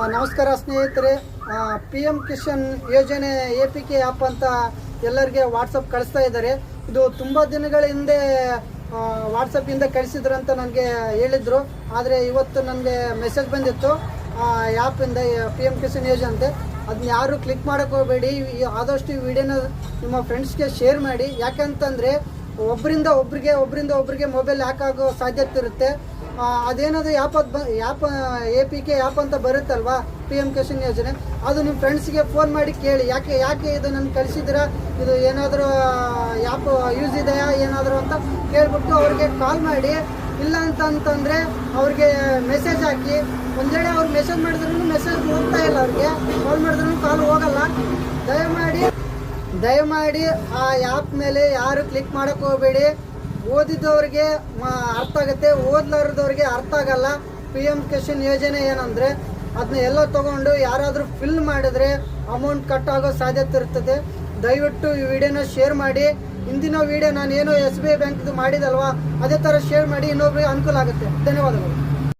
ನಮಸ್ಕಾರ ಸ್ನೇಹಿತರೆ. P M Kishan ಯೋಜನೆ ಎ ಪಿ ಕೆ ಆ್ಯಪ್ ಅಂತ ಎಲ್ಲರಿಗೆ ವಾಟ್ಸಪ್ ಕಳಿಸ್ತಾ ಇದ್ದಾರೆ. ಇದು ತುಂಬ ದಿನಗಳ ಹಿಂದೆ ವಾಟ್ಸಪ್ಪಿಂದ ಕಳಿಸಿದ್ರು ಅಂತ ನನಗೆ ಹೇಳಿದರು. ಆದರೆ ಇವತ್ತು ನನಗೆ ಮೆಸೇಜ್ ಬಂದಿತ್ತು ಆ್ಯಪಿಂದ ಪಿ ಎಂ ಕಿಶನ್ ಯೋಜನೆ ಅದನ್ನ ಯಾರು ಕ್ಲಿಕ್ ಮಾಡೋಕ್ಕೆ ಹೋಗಬೇಡಿ. ಆದಷ್ಟು ಈ ವಿಡಿಯೋನ ನಿಮ್ಮ ಫ್ರೆಂಡ್ಸ್ಗೆ ಶೇರ್ ಮಾಡಿ. ಯಾಕಂತಂದರೆ ಒಬ್ಬರಿಂದ ಒಬ್ರಿಗೆ ಒಬ್ಬರಿಂದ ಒಬ್ರಿಗೆ ಮೊಬೈಲ್ ಹ್ಯಾಕ್ ಆಗೋ ಸಾಧ್ಯತೆ ಇರುತ್ತೆ. ಅದೇನದು ಯಾಪ್ ಬ app, A P K app ಅಂತ ಬರುತ್ತಲ್ವಾ? ಪಿ ಎಂ ಕಿಶನ್ ಯೋಜನೆ? ಅದು ನಿಮ್ಮ ಫ್ರೆಂಡ್ಸ್ಗೆ ಫೋನ್ ಮಾಡಿ ಕೇಳಿ. ಯಾಕೆ ಯಾಕೆ ಇದು ನನ್ನ ಕಳಿಸಿದ್ದೀರಾ? ಇದು ಏನಾದರೂ ಯಾಪ್ ಯೂಸ್ ಇದೆಯಾ, ಏನಾದರೂ ಅಂತ ಕೇಳ್ಬಿಟ್ಟು ಅವ್ರಿಗೆ ಕಾಲ್ ಮಾಡಿ. ಇಲ್ಲ ಅಂತಂತಂದರೆ ಅವ್ರಿಗೆ ಮೆಸೇಜ್ ಹಾಕಿ. ಒಂದು ವೇಳೆ ಅವ್ರು ಮೆಸೇಜ್ ಮಾಡಿದ್ರು ಮೆಸೇಜ್ ಹೋಗ್ತಾ ಇಲ್ಲ ಅವ್ರಿಗೆ. ಕಾಲ್ ಮಾಡಿದ್ರು ಕಾಲ್ ಹೋಗಲ್ಲ. ದಯಮಾಡಿ ದಯಮಾಡಿ ಆ ಆ್ಯಪ್ ಮೇಲೆ ಯಾರು ಕ್ಲಿಕ್ ಮಾಡೋಕ್ಕೆ ಹೋಗಬೇಡಿ. ಓದಿದ್ದವ್ರಿಗೆ ಮ- ಅರ್ಥ ಆಗುತ್ತೆ, ಓದ್ಲಾರದವ್ರಿಗೆ ಅರ್ಥ ಆಗಲ್ಲ. ಪಿ ಎಂ ಕಿಶನ್ ಯೋಜನೆ ಏನಂದರೆ ಅದನ್ನ ಎಲ್ಲ ತಗೊಂಡು ಯಾರಾದರೂ ಫಿಲ್ ಮಾಡಿದ್ರೆ ಅಮೌಂಟ್ ಕಟ್ ಆಗೋ ಸಾಧ್ಯತೆ ಇರ್ತದೆ. ದಯವಿಟ್ಟು ಈ ವಿಡಿಯೋನ ಶೇರ್ ಮಾಡಿ. ಇಂದಿನ ವಿಡಿಯೋ ನಾನು ಏನೋ ಎಸ್ ಬಿ ಐ ಬ್ಯಾಂಕ್ದು ಮಾಡಿದಲ್ವಾ, ಅದೇ ಥರ ಶೇರ್ ಮಾಡಿ ಇನ್ನೊಬ್ರಿಗೆ ಅನುಕೂಲ ಆಗುತ್ತೆ. ಧನ್ಯವಾದಗಳು.